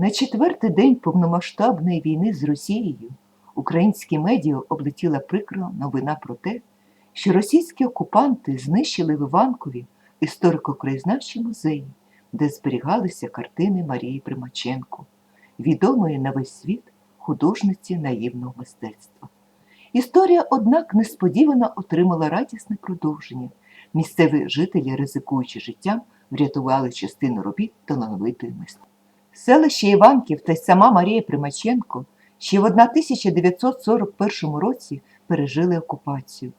На четвертий день повномасштабної війни з Росією українські медіа облетіла прикра новина про те, що російські окупанти знищили в Іванкові історико-краєзнавчий музей, де зберігалися картини Марії Примаченко, відомої на весь світ художниці наївного мистецтва. Історія, однак, несподівано отримала радісне продовження. Місцеві жителі, ризикуючи життям, врятували частину робіт талановитої мистецтва. Селище Іванків та й сама Марія Примаченко ще в 1941 році пережили окупацію.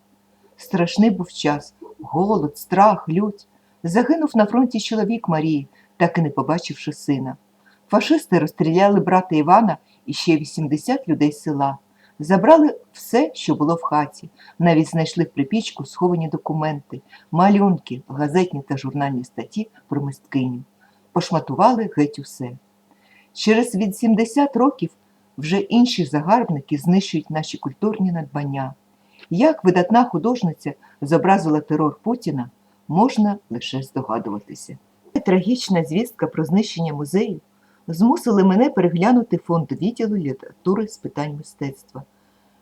Страшний був час, голод, страх, лють. Загинув на фронті чоловік Марії, так і не побачивши сина. Фашисти розстріляли брата Івана і ще 80 людей села. Забрали все, що було в хаті, навіть знайшли в припічку сховані документи, малюнки, газетні та журнальні статті про мисткиню. Пошматували геть усе. Через 80 років вже інші загарбники знищують наші культурні надбання. Як видатна художниця зобразила терор Путіна, можна лише здогадуватися. Трагічна звістка про знищення музею змусили мене переглянути фонд відділу літератури з питань мистецтва,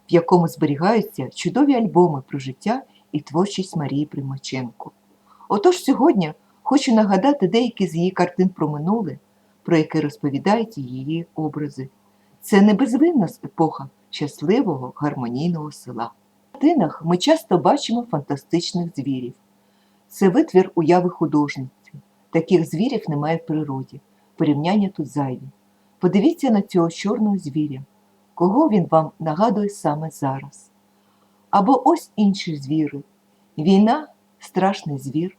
в якому зберігаються чудові альбоми про життя і творчість Марії Примаченко. Отож сьогодні хочу нагадати деякі з її картин про минуле, про яке розповідають її образи. Це не безвинна епоха щасливого гармонійного села. В картинах ми часто бачимо фантастичних звірів. Це витвір уяви художниці. Таких звірів немає в природі. Порівняння тут зайві. Подивіться на цього чорного звіря. Кого він вам нагадує саме зараз? Або ось інші звіри. Війна страшний звір,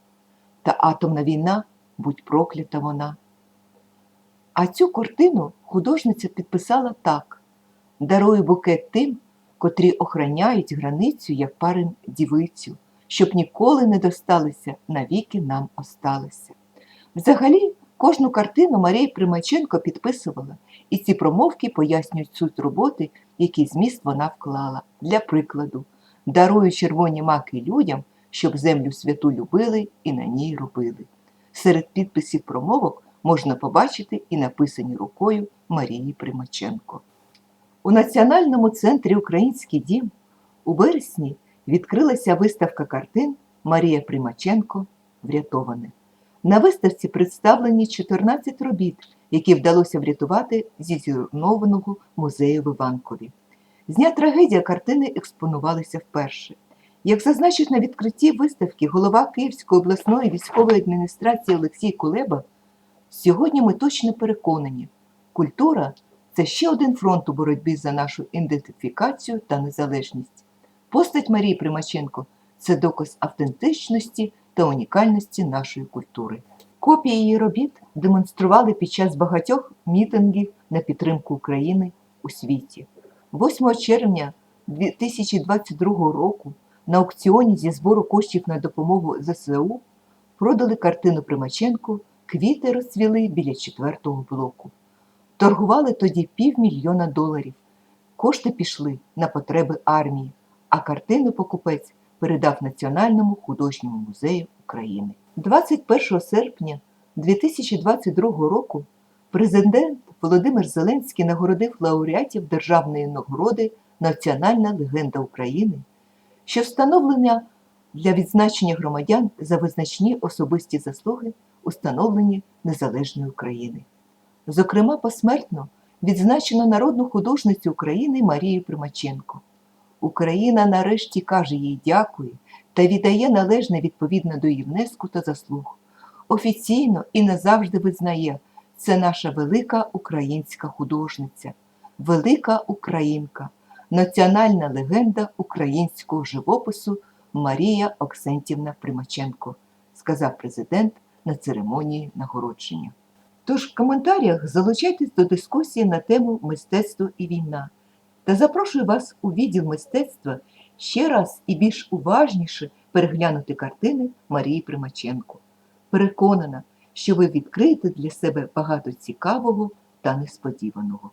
та атомна війна, будь проклята вона. А цю картину художниця підписала так: дарую букет тим, котрі охороняють границю, як парин дівицю, щоб ніколи не досталися, навіки нам осталися. Взагалі, кожну картину Марія Примаченко підписувала, і ці промовки пояснюють суть роботи, який зміст вона вклала. Для прикладу, дарую червоні маки людям, щоб землю святу любили і на ній робили. Серед підписів промовок можна побачити і написані рукою Марії Примаченко. У Національному центрі Український дім у вересні відкрилася виставка картин Марія Примаченко Врятоване. На виставці представлені 14 робіт, які вдалося врятувати зі зруйнованого музею в Іванкові. З дня трагедія картини експонувалися вперше. Як зазначив на відкритті виставки голова Київської обласної військової адміністрації Олексій Кулеба, сьогодні ми точно переконані, культура це ще один фронт у боротьбі за нашу ідентифікацію та незалежність. Постать Марії Примаченко це доказ автентичності та унікальності нашої культури. Копії її робіт демонстрували під час багатьох мітингів на підтримку України у світі. 8 червня 2022 року на аукціоні зі збору коштів на допомогу ЗСУ продали картину Примаченко Квіти розцвіли біля четвертого блоку. Торгували тоді півмільйона доларів. Кошти пішли на потреби армії, а картину покупець передав Національному художньому музею України. 21 серпня 2022 року президент Володимир Зеленський нагородив лауреатів Державної нагороди Національна легенда України, що встановлення для відзначення громадян за визначні особисті заслуги у становленні незалежної України. Зокрема, посмертно відзначено народну художницю України Марію Примаченко. Україна нарешті каже їй дякую та віддає належне відповідно до її внеску та заслуг. Офіційно і назавжди визнає, це наша велика українська художниця, велика українка, національна легенда українського живопису Марія Оксентівна Примаченко, сказав президент на церемонії нагородження. Тож в коментарях залучайтесь до дискусії на тему мистецтво і війна та запрошую вас у відділ мистецтва ще раз і більш уважніше переглянути картини Марії Примаченко. Переконана, що ви відкриєте для себе багато цікавого та несподіваного.